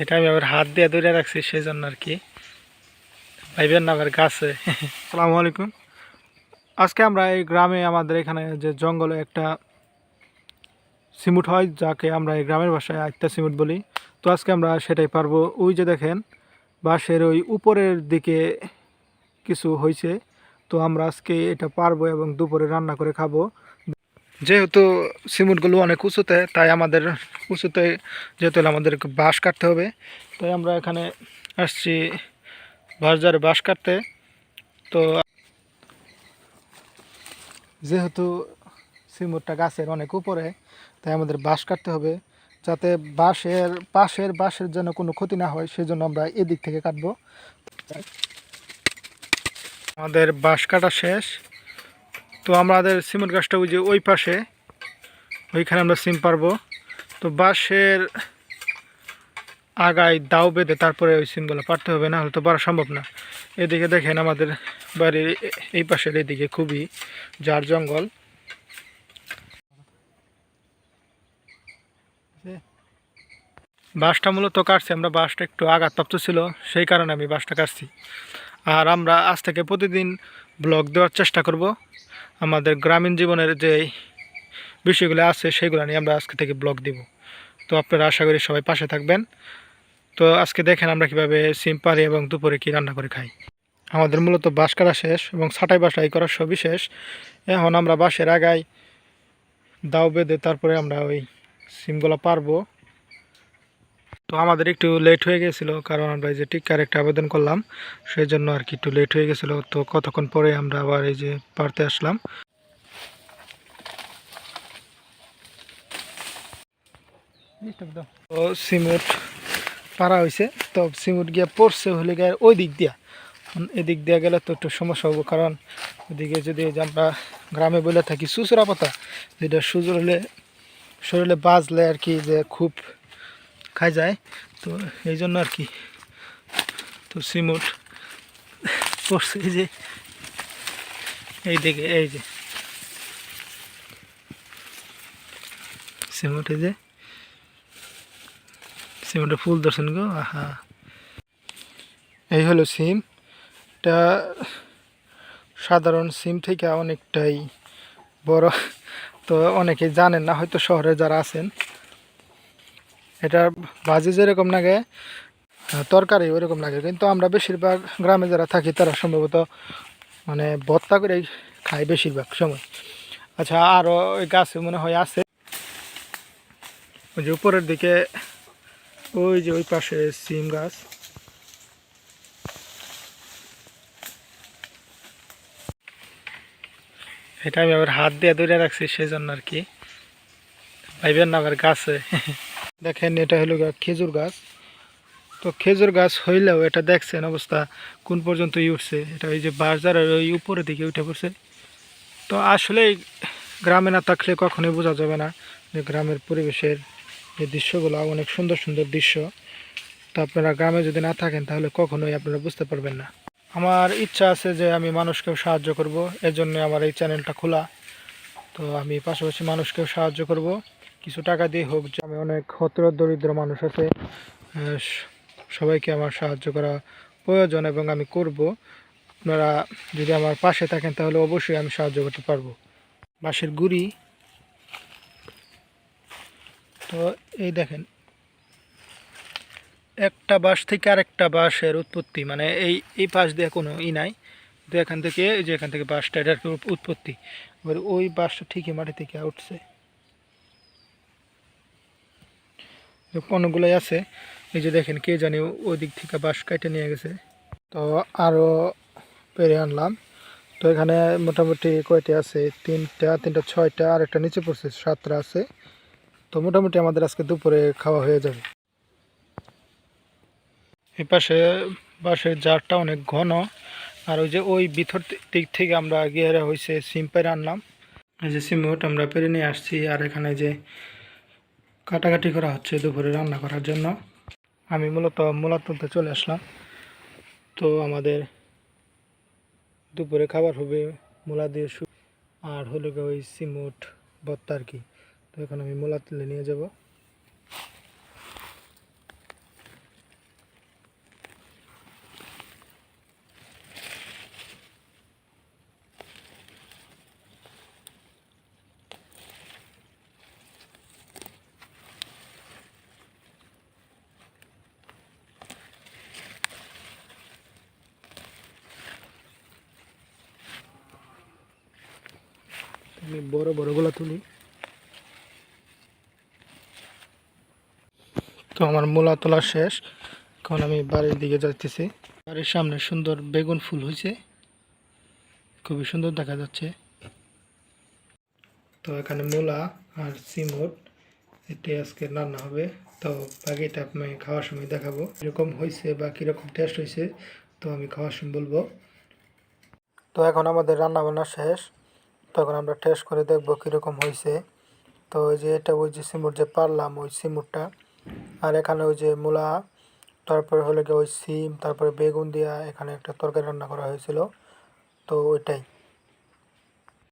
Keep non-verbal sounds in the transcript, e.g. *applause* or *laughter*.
এটা আমি আবার হাত দিয়ে ধরে রাখছি সেই জন্য আর কি। ভাইবেন না আবার গাছে। সালামু আলাইকুম। আজকে আমরা এই গ্রামে আমাদের এখানে যে জঙ্গলে একটা সিমুট হয়, যাকে আমরা এই গ্রামের ভাষায় আত্মা সিমুট বলি। তো আজকে আমরা সেটাই পারব। ওই যে দেখেন, বাঁশের ওই উপরের দিকে কিছু হয়েছে তো আমরা আজকে এটা পারব এবং দুপুরে রান্না করে খাব। যেহেতু সিমেন্টগুলো অনেক উঁচুতে, তাই আমাদের উঁচুতে যেহেতু আমাদের বাঁশ কাটতে হবে, তাই আমরা এখানে আসছি বাজারে বাঁশ কাটতে। তো যেহেতু সিমেন্টটা গাছের অনেক উপরে, তাই আমাদের বাঁশ কাটতে হবে, যাতে বাঁশের, পাশের বাঁশের যেন কোনো ক্ষতি না হয় সেই জন্য আমরা এদিক থেকে কাটবো। আমাদের বাঁশ কাটা শেষ। তো আমাদের সিমেন্ট গাছটা ওই যে ওই পাশে, ওইখানে আমরা সিম পারব তো বাঁশের আগায় দাও বেঁধে তারপরে ওই সিমগুলো পারতে হবে না হলে তো পারা সম্ভব না। এদিকে দেখেন আমাদের বাড়ির এই পাশের এদিকে খুবই জার জঙ্গল। বাসটা মূলত কাটছি, আমরা বাঁশটা একটু আঘাতপ্রাপ্ত ছিল, সেই কারণে আমি বাঁশটা কাটছি। আর আমরা আজ থেকে প্রতিদিন ব্লগ দেওয়ার চেষ্টা করব। আমাদের গ্রামীণ জীবনের যে বিষয়গুলো আছে, সেগুলো নিয়ে আমরা আজকে থেকে ব্লগ দিব। তো আপনারা আশা করি সবাই পাশে থাকবেন। তো আজকে দেখেন আমরা কীভাবে সিম পারি এবং দুপুরে কি রান্না করে খাই। আমাদের মূলত বাঁশ কাটা শেষ এবং ছাটাই বাসাই করার সবই শেষ। এখন আমরা বাঁশের আগায় দাও বেঁধে তারপরে আমরা ওই সিমগুলো পারব তো আমাদের একটু লেট হয়ে গেছিল, কারণ আমরা এই যে টিকার একটা আবেদন করলাম সেই জন্য আর কি একটু লেট হয়ে গেছিল। তো কতক্ষণ পরে আমরা আবার এই যে পারতে আসলাম? তো সিমেন্ট পারা হয়েছে তো সিমেন্ট গিয়ে পড়ছে হলে গিয়ে ওই দিক দিয়া। এদিক দিয়ে গেলে তো একটু সমস্যা হব কারণ ওদিকে যদি আমরা গ্রামে বলে থাকি সুচুরা পাতা যেটা সুজুর হলে শরীরে বাজলে আর কি যে খুব খাই যায়। তো এই জন্য আর কি। তো সিমেন্ট পড়ছে যে, এই দিকে, এই যে। সিমেন্ট এই যে। সিমেন্টের ফুল ধরছেন গো, আহা। এই হলো সিম। এটা সাধারণ সিম থেকে অনেকটাই বড়। তো অনেকে জানেন না, হয়তো শহরে যারা আছেন এটা ভাজি যেরকম লাগে তরকারি ওইরকম লাগে। কিন্তু আমরা বেশিরভাগ গ্রামে যারা থাকি, তারা সম্ভবত মানে ভর্তা করেই খাই বেশিরভাগ সময়। আচ্ছা আরও ওই গাছে মনে হয় আছে। ওই যে উপরের দিকে, ওই যে ওই পাশে সিম গাছ। এটা আমি আবার হাত দিয়ে ধরে রাখছি সেই জন্য আর কি। ভাইবেন না আবার গাছে। *laughs* দেখেন, এটা হলো খেজুর গাছ। তো খেজুর গাছ হইলেও এটা দেখছেন অবস্থা, কোন পর্যন্ত উঠছে। এটা ওই যে বাজারের ওই উপরের দিকে উঠে পড়ছে। তো আসলে গ্রামে না থাকলে কখনোই বোঝা যাবে না যে গ্রামের পরিবেশের যে দৃশ্যগুলো, অনেক সুন্দর সুন্দর দৃশ্য। তো আপনারা গ্রামে যদি না থাকেন, তাহলে কখনোই আপনারা বুঝতে পারবেন না। আমার ইচ্ছা আছে যে আমি মানুষকেও সাহায্য করব এজন্য আমার এই চ্যানেলটা খোলা। তো আমি পাশাপাশি মানুষকেও সাহায্য করব। কিছু টাকা দিয়ে হোক আমি অনেক হতর দরিদ্র মানুষ আছে সবাইকে আমার সাহায্য করা প্রয়োজন এবং আমি করব। আপনারা যদি আমার পাশে থাকেন, তাহলে অবশ্যই আমি সাহায্য করতে পারব। বাঁশের গুড়ি। তো এই দেখেন, একটা বাঁশ থেকে আরেকটা বাঁশের উৎপত্তি মানে এই এই পাশ দিয়ে কোনো ই নাই। তো এখান থেকে যে এখান থেকে বাঁশটা, এটার উৎপত্তি। এবার ওই বাঁশটা ঠিকই মাটি থেকে উঠছে যে অনেকগুলোই আছে, এই যে দেখেন কে জানি ওই দিক থেকে বাঁশ কাটে নিয়ে গেছে। তো আরও পেরে আনলাম। তো এখানে মোটামুটি কয়টা আছে? তিনটা তিনটা, ছয়টা আর একটা নিচে পড়ছে, সাতটা আছে। তো মোটামুটি আমাদের আজকে দুপুরে খাওয়া হয়ে যাবে। এই পাশে বাঁশের জারটা অনেক ঘন। আর ওই যে ওই ভিতর দিক থেকে আমরা গিয়ে হয়েছে সিম পেরে আনলাম। এই যে সিমুট আমরা পেরে নিয়ে আসছি। আর এখানে যে কাটাকাটি করা হচ্ছে দুপুরে রান্না করার জন্য। আমি মূলত মূলা তুলতে চলে আসলাম। তো আমাদের দুপুরে খাবার হবে মূলা দিয়ে আর হলো ওই সিমুট, ভর্তা আর কি। তো এখন আমি মূলা তুলে নিয়ে যাব। আমি বড় বড়গুলো তুলি। তো আমার মূলা তোলা শেষ। এখন আমি বাড়ির দিকে যাইতেছি। বাড়ির সামনে সুন্দর বেগুন ফুল হয়েছে খুবই সুন্দর দেখা যাচ্ছে। তো এখানে মূলা আর সিমট এটি আজকে রান্না হবে। তো বাকিটা আমি খাওয়ার সময় দেখাবো। এরকম হয়েছে বা কীরকম টেস্ট হয়েছে তো আমি খাওয়ার সময় বলব। তো এখন আমাদের রান্না বান্না শেষ। তখন আমরা টেস্ট করে দেখব কীরকম হয়েছে তো ওই যে এটা ওই যে সিমুর যে পারলাম, ওই সিমুরটা। আর এখানে ওই যে মূলা, তারপরে হলো গিয়ে ওই সিম, তারপরে বেগুন দিয়া এখানে একটা তরকারি রান্না করা হয়েছিল। তো ওইটাই।